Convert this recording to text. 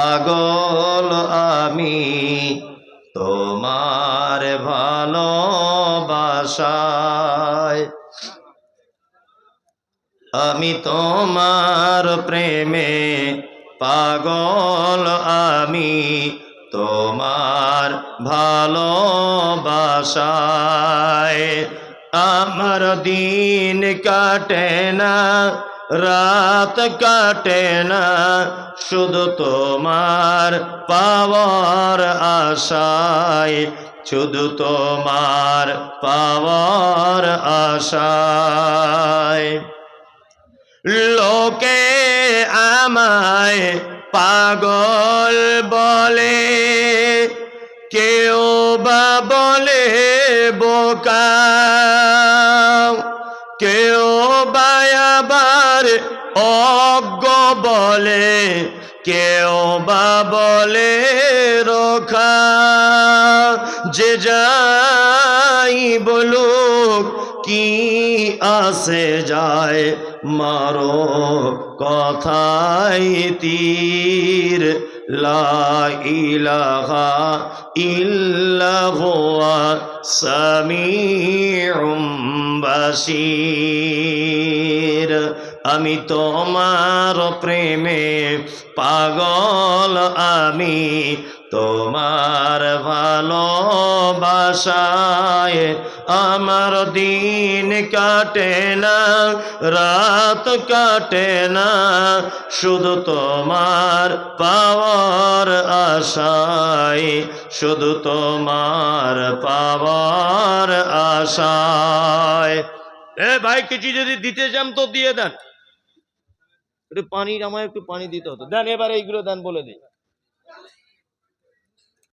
পাগল আমি, তোমার ভালোবাসায়। আমি তোমার প্রেমে পাগল আমি, তোমার ভালোবাসায়। আমার দিন কাটে না রাত কাটে না, শুধু তোমার পাওয়ার আশায়, শুধু তোমার পাওয়ার আশায়। লোকে আমায় পাগল বলে, কেউ বা বলে বোকা, কেউ বা আবার অজ্ঞ বলে, কেউ বা বলে রোখা। যে যাই বলুক, কি আসে যায় মারো কথাই তীর। লা ইলাহা ইল্লাহুয়া সামিউম বাসির আমি তোমার প্রেমে পাগল, আমি তোমার ভালোবাসায়। আমার দিন কাটে না, রাত কাটে না, শুধু তোমার পাওয়ার আশায়। শুধু তোমার পাওয়ার আশায়। এ ভাই, কিছু যদি দিতে চান তো দিয়ে দেন। একটু পানির আমায় একটু পানি দিতে হতো। দেন এবার এইগুলো দেন বলে দিই।